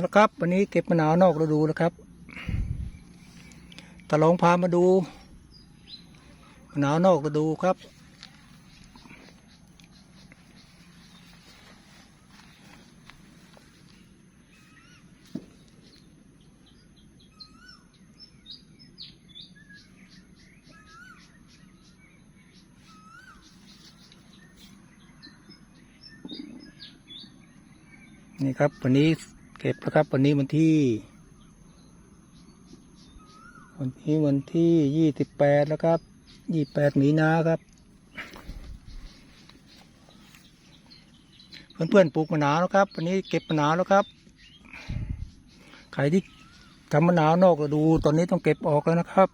นะครับ วันนี้เก็บมะนาวนอกฤดูนะครับตะลองพามาดูมะนาวนอกฤดูครับ นี่ครับวันนี้ เก็บนะครับ วันนี้วันที่ วันนี้วันที่ยี่สิบแปดแล้วครับยี่แปดมีนาครับ เพื่อนๆปลูกมะนาวแล้วครับ วันนี้เก็บมะนาวแล้วครับใครที่ทำมะนาวนอกก็ดู ตอนนี้ต้องเก็บออกแล้วนะครับ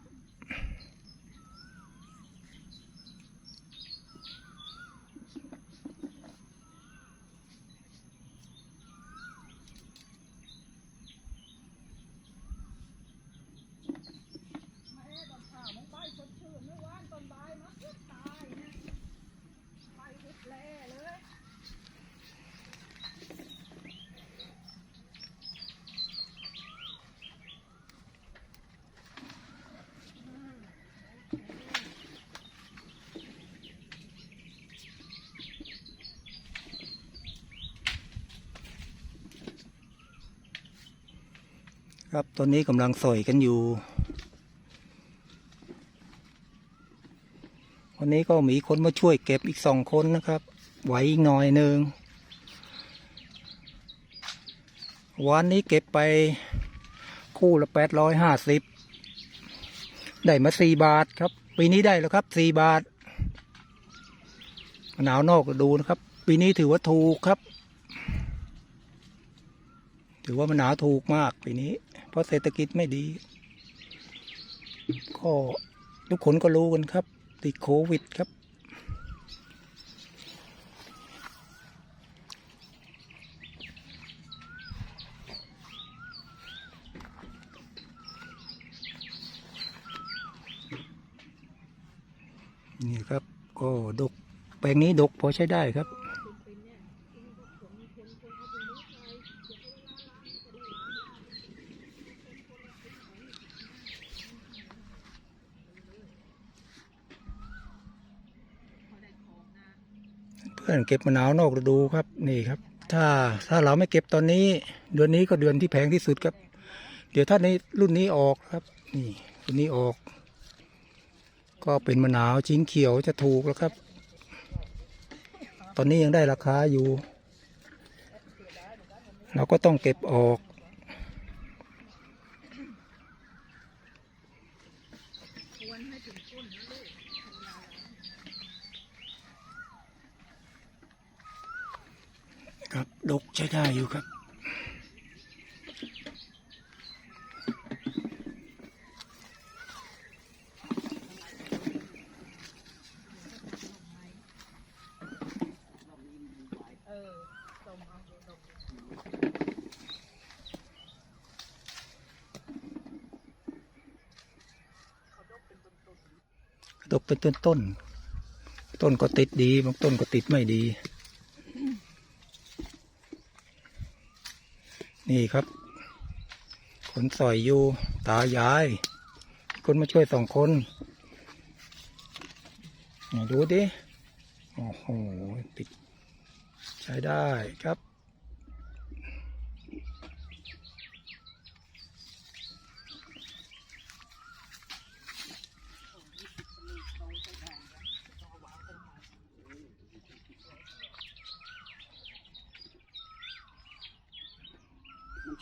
ครับตอนนี้กำลังสอยกันอยู่ วันนี้ก็มีคนมาช่วยเก็บอีกสองคนนะครับ ไหวอีกหน่อยหนึ่งวันนี้เก็บไปคู่ละแปดร้อยห้าสิบได้มาสี่บาทครับ ปีนี้ได้แล้วครับสี่บาทหนาวนอกก็ดูนะครับ ปีนี้ถือว่าถูกครับ ถือว่ามันหนาวถูกมากปีนี้ ราะเศรษฐกิจไม่ดี ก็ทุกคนก็รู้กันครับ ติดโควิดครับ นี่ครับก็ดกแปลงนี้ดกพอใช้ได้ครับ พื่อนเก็บมะนาวนอกฤดูครับนี่ครับ ถ้าถ้าเราไม่เก็บตอนนี้ เดือนนี้ก็เดือนที่แพงที่สุดครับ เดี๋ยวถ้าในรุ่นนี้ออกครับ นี่รุ่นนี้ออก ก็เป็นมะนาวชิ้นเขียวจะถูกแล้วครับ ตอนนี้ยังได้ราคาอยู่ เราก็ต้องเก็บออก ครับ ดกใช้ได้อยู่ครับ ดกเป็นต้นต้น ต้นก็ติดดี บางต้นก็ติดไม่ดี นี่ครับ คนสอยอยู่ ตายาย คนมาช่วยสองคนดูดิ โอ้โหติดใช้ได้ครับ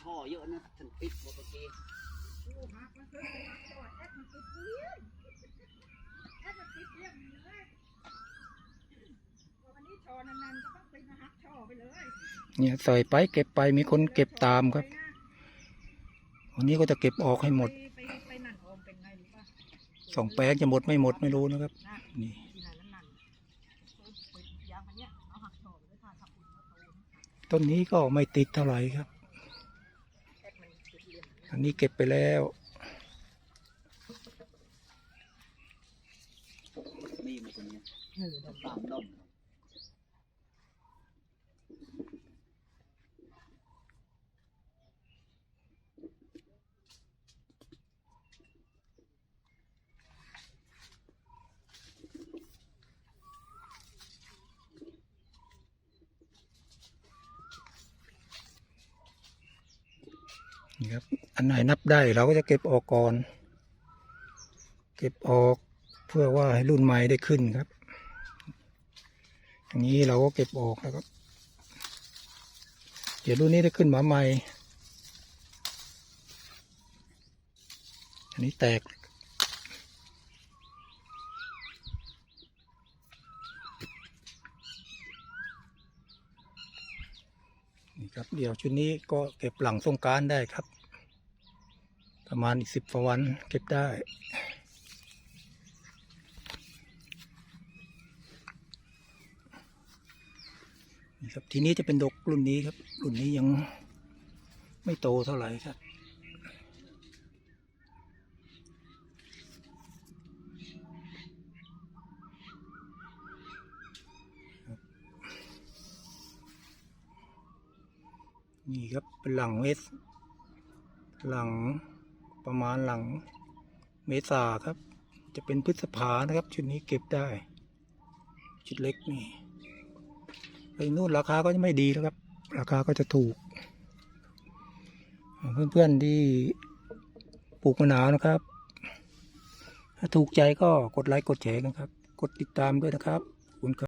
ช่อเยอะนะฉันปิดหมดเมื่อกี้เนี่ยใส่ไปเก็บไปมีคนเก็บตามครับ วันนี้ก็จะเก็บออกให้หมดไปไปนั่นออมเป็นไงรู้ป่ะสองแปลงจะหมดไม่หมดไม่รู้นะครับนะนี่ที่นั่นนั่นนั่นเป็นยางมันเนี้ยเอาหักช่อไปเลยค่ะทับอุ่นมาโตนะต้นนี้ก็ไม่ติดเท่าไหร่ครับ แอดมันติดเหลี่ยม อันนี้เก็บไปแล้วมีมันคนนี้เออดอกสามดอ นี่ครับอันไหนนับได้เราก็จะเก็บออกก่อน เก็บออกเพื่อว่าให้รุ่นใหม่ได้ขึ้นครับ อย่างนี้เราก็เก็บออกแล้วครับ เดี๋ยวรุ่นนี้ได้ขึ้นมาใหม่ อันนี้แตก ครับเดี๋ยวชุดนี้ก็เก็บหลังสงการได้ครับ ประมาณอีกสิบวันเก็บได้นะครับทีนี้จะเป็นดกรุ่นนี้ครับ รุ่นนี้ยังไม่โตเท่าไหร่ครับ นี่ครับเป็นหลังเมตรหลังประมาณหลังเมษาครับ จะเป็นพฤษภานะครับ ชุดนี้เก็บได้ ชุดเล็กนี่ไอ้นู่นราคาก็จะไม่ดีแล้วครับ ราคาก็จะถูก เพื่อนๆที่ปลูกมะนาวนะครับ ถ้าถูกใจก็กดไลค์กดแชร์นะครับ กดติดตามด้วยนะครับขอบคุณครับ